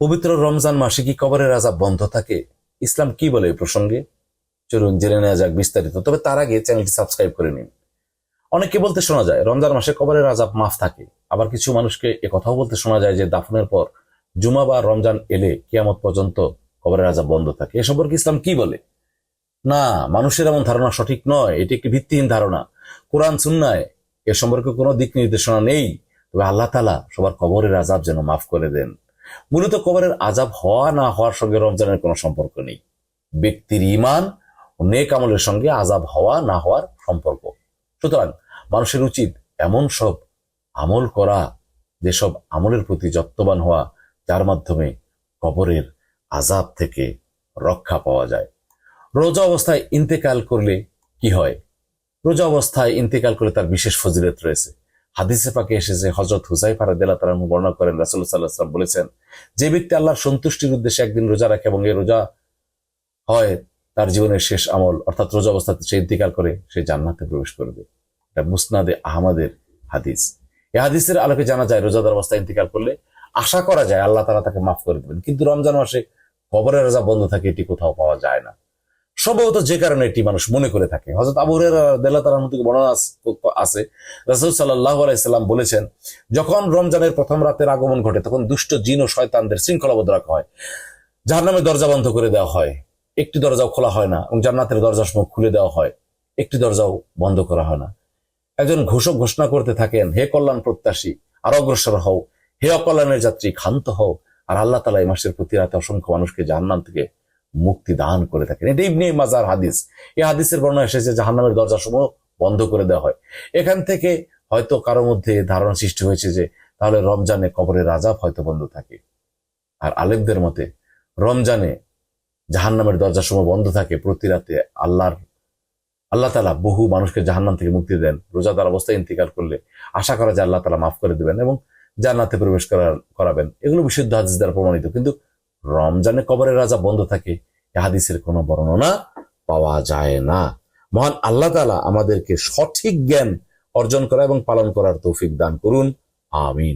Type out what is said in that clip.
পবিত্র রমজান মাসে কি কবরের আজাব বন্ধ থাকে? ইসলাম কি বলে এই প্রসঙ্গে? চলুন জেনে নেওয়া যাক বিস্তারিত, তবে তার আগে চ্যানেলটি সাবস্ক্রাইব করে নিন। অনেকে বলতে শোনা যায়, রমজান মাসে কবরের আজাব মাফ থাকে। আবার কিছু মানুষকে কথাও বলতে শোনা যায় যে দাফনের পর জুমা বা রমজান এলে কিয়ামত পর্যন্ত কবরের আজাব বন্ধ থাকে। এ সম্পর্কে ইসলাম কি বলে? না, মানুষের এমন ধারণা সঠিক নয়, এটি একটি ভিত্তিহীন ধারণা। কোরআন, সুন্নায় এ সম্পর্কে কোনো দিক নির্দেশনা নেই, তবে আল্লাহ তালা সবার কবরের আজাব যেন মাফ করে দেন। মূলত কবরের আজাব হওয়া না হওয়ার সঙ্গে রমজানের কোনো সম্পর্ক নেই। ব্যক্তির ইমান ও নেক আমলের সঙ্গে আজাব হওয়া না হওয়ার সম্পর্ক। সুতরাং মানুষের উচিত এমন সব আমল করা, যেসব আমলের প্রতি যত্নবান হওয়া, যার মাধ্যমে কবরের আজাব থেকে রক্ষা পাওয়া যায়। রোজা অবস্থায় ইন্তেকাল করলে কি হয়? রোজা অবস্থায় ইন্তেকাল করলে তার বিশেষ ফজিলত রয়েছে। হাদিসে পাকে এসেছে হজরত হুজাইফা রাদিয়াল্লাহু তাআলা বর্ণনা করেন, রাসূলুল্লাহ সাল্লাল্লাহু আলাইহি বলেছেন, যে ব্যক্তি আল্লাহর সন্তুষ্টির উদ্দেশ্যে একদিন রোজা রাখে এবং এই রোজা হয়, তার জীবনের শেষ আমল, অর্থাৎ রোজা অবস্থাতে সে ইন্তিকাল করে, সে জান্নাতে প্রবেশ করবে। এটা মুসনাদে আহমদের হাদিস। এই হাদিসের আলোকে জানা যায়, রোজাদার অবস্থায় ইন্তিকাল করলে আশা করা যায় আল্লাহ তারা তাকে মাফ করে দেবেন। কিন্তু রমজান মাসে কবরের রোজা বন্ধ থাকে, এটি কোথাও পাওয়া যায় না। সম্ভবত যে কারণে এটি মানুষ মনে করে থাকে। হজরত আবু দেল্লা তার মধ্যে বর্ণনা আছে রাসুল সাল্লাহ আলাইসাল্লাম বলেছেন, যখন রমজানের প্রথম রাতের আগমন ঘটে, তখন দুষ্ট জিন ও শয়তানদের শৃঙ্খলাবদ্ধ রাখা হয়। জাহান্নামের দরজা বন্ধ করে দেওয়া হয়। একটি দরজাও খোলা হয় না এবং জান্নাতের দরজা সমূহ খুলে দেওয়া হয়। একটি দরজাও বন্ধ করা হয় না। একজন ঘোষক ঘোষণা করতে থাকেন, হে কল্যাণ প্রত্যাশী, আর অগ্রসর হও। হে অকল্যাণের যাত্রী, ক্ষান্ত হও। আর আল্লাহ তালা এই মাসের প্রতি রাতে অসংখ্য মানুষকে জাহান্নাম থেকে মুক্তি দান করে থাকেন। এটা ইবনে মাজার হাদিস। এই হাদিসের বর্ণনা এসেছে, জাহান্নামের দরজা সমূহ বন্ধ করে দেওয়া হয়। এখান থেকে হয়তো কারও মধ্যে ধারণা সৃষ্টি হয়েছে যে, তাহলে রমজানে কবরের আজাব হয়তো বন্ধ থাকে। আর আলেমদের মতে, রমজানে জাহান্নামের সমূহ বন্ধ থাকে প্রতি রাতে আল্লাহর, আল্লাহ তালা বহু মানুষকে জাহান্নাম থেকে মুক্তি দেন। রোজাদার অবস্থায় ইন্তিকাল করলে আশা করা যায় আল্লাহ তালা মাফ করে দেবেন এবং জান্নাতে প্রবেশ করাবেন। এগুলো বিশুদ্ধ হাদিস দ্বারা প্রমাণিত। কিন্তু রমজানে কবরের রাজা বন্ধ থাকে হাদিসের কোনো বর্ণনা পাওয়া যায় না। মহান আল্লাহ তালা আমাদেরকে সঠিক জ্ঞান অর্জন করা এবং পালন করার তৌফিক দান করুন। আমিন।